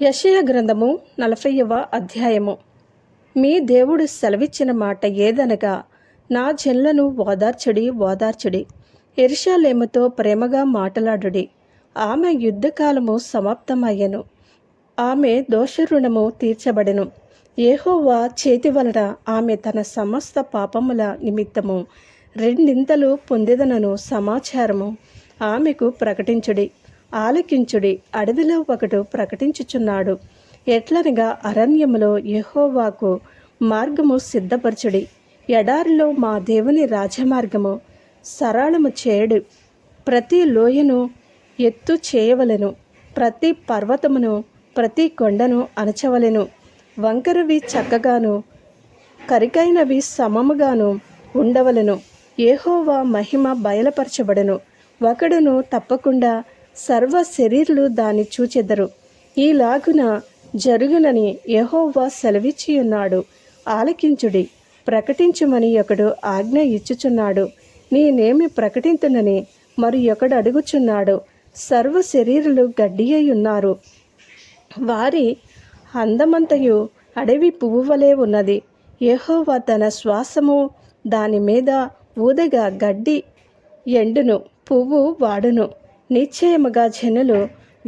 యషయ గ్రంథము నలభైవ అధ్యాయము. మీ దేవుడు సెలవిచ్చిన మాట ఏదనగా నా జన్లను ఓదార్చడి ఓదార్చడి ఎరుషాలేముతో ప్రేమగా మాటలాడుడి. ఆమె యుద్ధకాలము సమాప్తమయ్యను. ఆమె దోషరుణము తీర్చబడెను. ఏహోవా చేతి వలన ఆమె తన సమస్త పాపముల నిమిత్తము రెండింతలు పొందెదనను సమాచారము ఆమెకు ప్రకటించుడి. ఆలకించుడి అడవిలో ఒకడు ప్రకటించుచున్నాడు. ఎట్లనగా అరణ్యములో యహోవాకు మార్గము సిద్ధపరచుడి. ఎడారిలో మా దేవుని రాజమార్గము సరళము చేయడు. ప్రతి లోయను ఎత్తు చేయవలెను. ప్రతి పర్వతమును ప్రతి కొండను అణచవలెను. వంకరవి చక్కగాను కరికైనవి సమముగాను ఉండవలెను. ఏహోవా మహిమ బయలుపరచబడెను. ఒకడును తప్పకుండా సర్వ శరీరులు దాన్ని చూచెదరు. ఈలాగున జరుగునని యహోవా సెలవిచ్చి ఉన్నాడు ఆలకించుడి ప్రకటించుమని ఒకడు ఆజ్ఞ ఇచ్చుచున్నాడు. నేనేమి ప్రకటింతునని మరి ఒకడు అడుగుచున్నాడు. సర్వ శరీరులు గడ్డి అయి ఉన్నారు వారి అందమంతయు అడవి పువ్వు వలె ఉన్నది. యహోవా తన శ్వాసము దాని మీద ఊదగా గడ్డి ఎండును పువ్వు వాడును. నిశ్చయముగా జనులు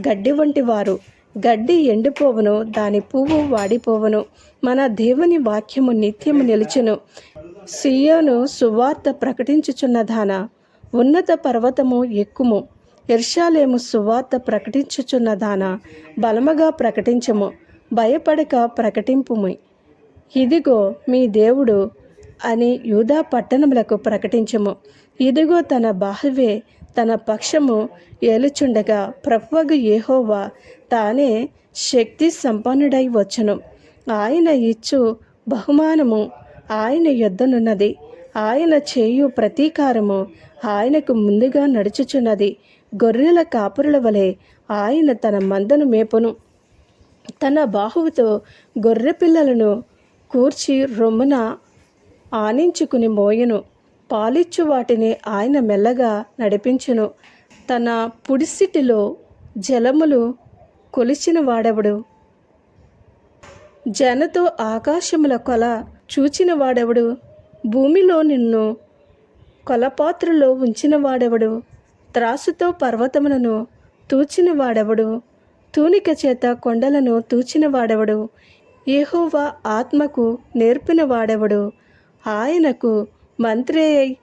గడ్డి వంటి వారు. గడ్డి ఎండిపోవును దాని పువ్వు వాడిపోవును. మన దేవుని వాక్యము నిత్యము నిలుచును. సియోను సువార్త ప్రకటించుచున్నదాన ఉన్నత పర్వతము ఎక్కుము. ఇర్షాలేము సువార్త ప్రకటించుచున్నదాన బలముగా ప్రకటించము భయపడక ప్రకటింపుము. ఇదిగో మీ దేవుడు అని యూదా పట్టణములకు ప్రకటించము. ఇదిగో తన బాహువే తన పక్షము ఏలుచుండగా ప్రభువగు ఏహోవా తానే శక్తి సంపన్నుడై వచ్చును. ఆయన ఇచ్చు బహుమానము ఆయన యొద్దనున్నది. ఆయన చేయు ప్రతీకారము ఆయనకు ముందుగా నడుచుచున్నది. గొర్రెల కాపురుల వలె ఆయన తన మందను మేపును. తన బాహువుతో గొర్రె పిల్లలను కూర్చి రొమ్మున ఆనించుకుని మోయను. పాలిచ్చు వాటిని ఆయన మెల్లగా నడిపించును. తన పుడిసిటిలో జలములు కొలిచిన వాడెవడు? జనతో ఆకాశముల కొల చూచిన వాడెవడు? భూమిలో నిన్ను కొలపాత్రలో ఉంచిన వాడెవడు? త్రాసుతో పర్వతములను తూచిన వాడెవడు? తూనిక చేత కొండలను తూచిన వాడెవడు? ఏహోవా ఆత్మకు నేర్పిన వాడెవడు? ఆయనకు మంత్రి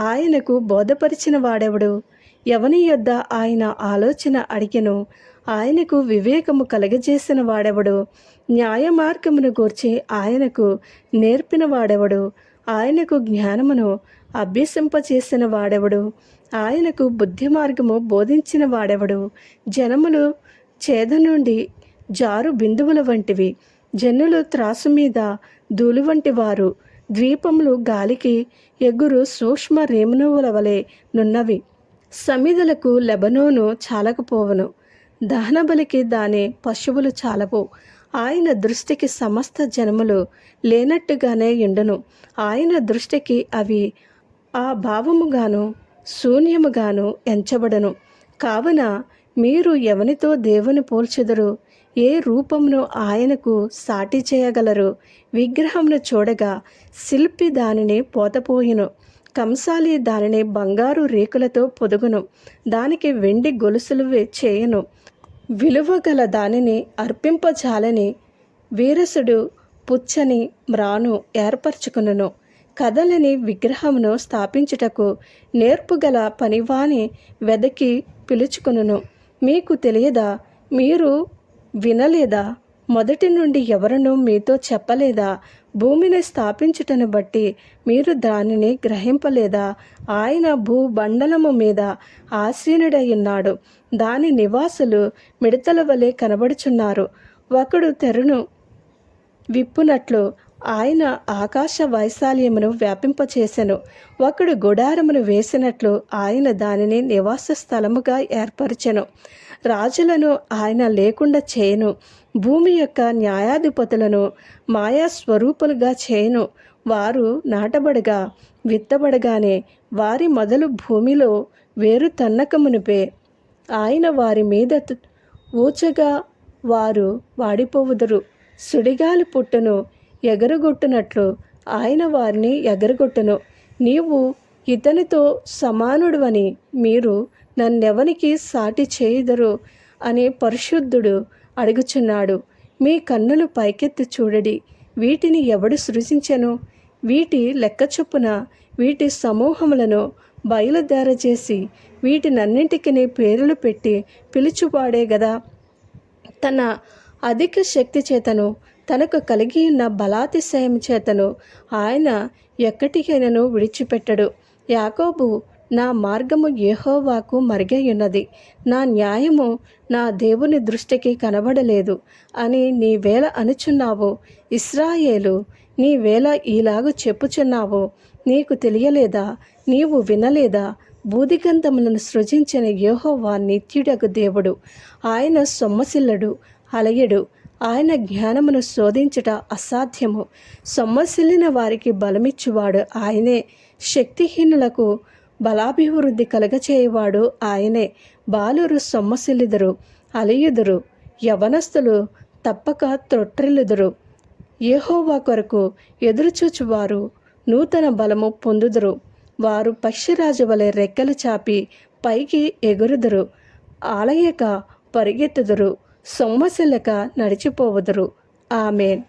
ఆయనకు బోధపరిచిన వాడెవడు? ఎవని యొద్ద ఆయన ఆలోచన అడిగెను ఆయనకు వివేకము కలగజేసిన వాడెవడు? న్యాయ మార్గమును గూర్చి ఆయనకు నేర్పిన వాడెవడు? ఆయనకు జ్ఞానమును అభ్యసింపచేసిన వాడెవడు? ఆయనకు బుద్ధి మార్గము బోధించిన వాడెవడు? జనములు చేద నుండి జారు బిందువుల వంటివి. జనులు త్రాసు మీద ధూళి వంటి వారు. ద్వీపములు గాలికి ఎగురు సూక్ష్మ రేమునువుల వలె నున్నవి. సమిధులకు లెబనోను చాలకపోవను. దహనబలికి దాని పశువులు చాలవు. ఆయన దృష్టికి సమస్త జనములు లేనట్టుగానే ఎండును ఆయన దృష్టికి అవి ఆ భావముగాను శూన్యముగాను ఎంచబడను. కావున మీరు ఎవనితో దేవుని పోల్చెదరు? ఏ రూపమును ఆయనకు సాటి చేయగలరు? విగ్రహమును చూడగా శిల్పి దానిని పోతపోయిను. కంసాలి దానిని బంగారు రేకులతో పొదుగును. దానికి వెండి గొలుసులు చేయను. విలువ గల దానిని అర్పింపజాలని వీరసుడు పుచ్చని మ్రాను ఏర్పరచుకును కదలని విగ్రహమును స్థాపించుటకు నేర్పుగల పనివాని వెదకి పిలుచుకును మీకు తెలియదా? మీరు వినలేదా? మొదటి నుండి ఎవరను మీతో చెప్పలేదా? భూమిని స్థాపించుటను బట్టి మీరు దానిని గ్రహింపలేదా? ఆయన భూబండలము మీద ఆసీనుడై ఉన్నాడు దాని నివాసులు మిడతల వలె కనబడుచున్నారు. ఒకడు తెరను విప్పునట్లు ఆయన ఆకాశ వైశాల్యమును వ్యాపింపచేసెను. ఒకడు గుడారమును వేసినట్లు ఆయన దానిని నివాస స్థలముగా ఏర్పరచెను. రాజులను ఆయన లేకుండా చేయను. భూమి యొక్క న్యాయాధిపతులను మాయా స్వరూపులుగా చేయను. వారు నాటబడగా విత్తబడగానే వారి మొదలు భూమిలో వేరు తన్నకమునిపే ఆయన వారి మీద ఊచగా వారు వాడిపోవుదురు. సుడిగాలి పుట్టును ఎగరగొట్టునట్లు ఆయన వారిని ఎగరగొట్టును. నీవు ఇతనితో సమానుడువని మీరు నన్నెవనికి సాటి చేయుదరు అనే పరిశుద్ధుడు అడుగుచున్నాడు. మీ కన్నులు పైకెత్తి చూడడి. వీటిని ఎవడు సృజించెను? వీటి లెక్క చొప్పున వీటి సమూహములను బయలుదేర చేసి వీటినన్నింటికి పేర్లు పెట్టి పిలుచువాడే గదా. తన అధిక శక్తి చేతను తనకు కలిగి ఉన్న బలాతిశయం చేతను ఆయన ఎక్కటికైనను విడిచిపెట్టడు. యాకోబు నా మార్గము యెహోవాకు మరుగైయున్నది. నా న్యాయము నా దేవుని దృష్టికి కనబడలేదు అని నీవేళ అనుచున్నావు. ఇస్రాయేలు నీవేళ ఈలాగు చెప్పుచున్నావు. నీకు తెలియలేదా? నీవు వినలేదా? బూదిగంధములను సృజించిన యహోవా నిత్యుడగు దేవుడు. ఆయన సొమ్మసిల్లడు అలయడు. ఆయన జ్ఞానమును శోధించుట అసాధ్యము. సొమ్మసిల్లిన వారికి బలమిచ్చువాడు ఆయనే. శక్తిహీనులకు బలాభివృద్ధి కలగచేయవాడు ఆయనే. బాలురు సొమ్మసిల్లిదురు అలయుదురు యవనస్తులు తప్పక త్రొట్రిల్లుదురు. ఏహోవా కొరకు ఎదురుచూచువారు నూతన బలము పొందుదురు. వారు పక్షిరాజు వలె రెక్కలు చాపి పైకి ఎగురుదురు. ఆలయక పరిగెత్తుదురు. సొమ్మసిల్లక నడిచిపోవదురు. ఆమెన్.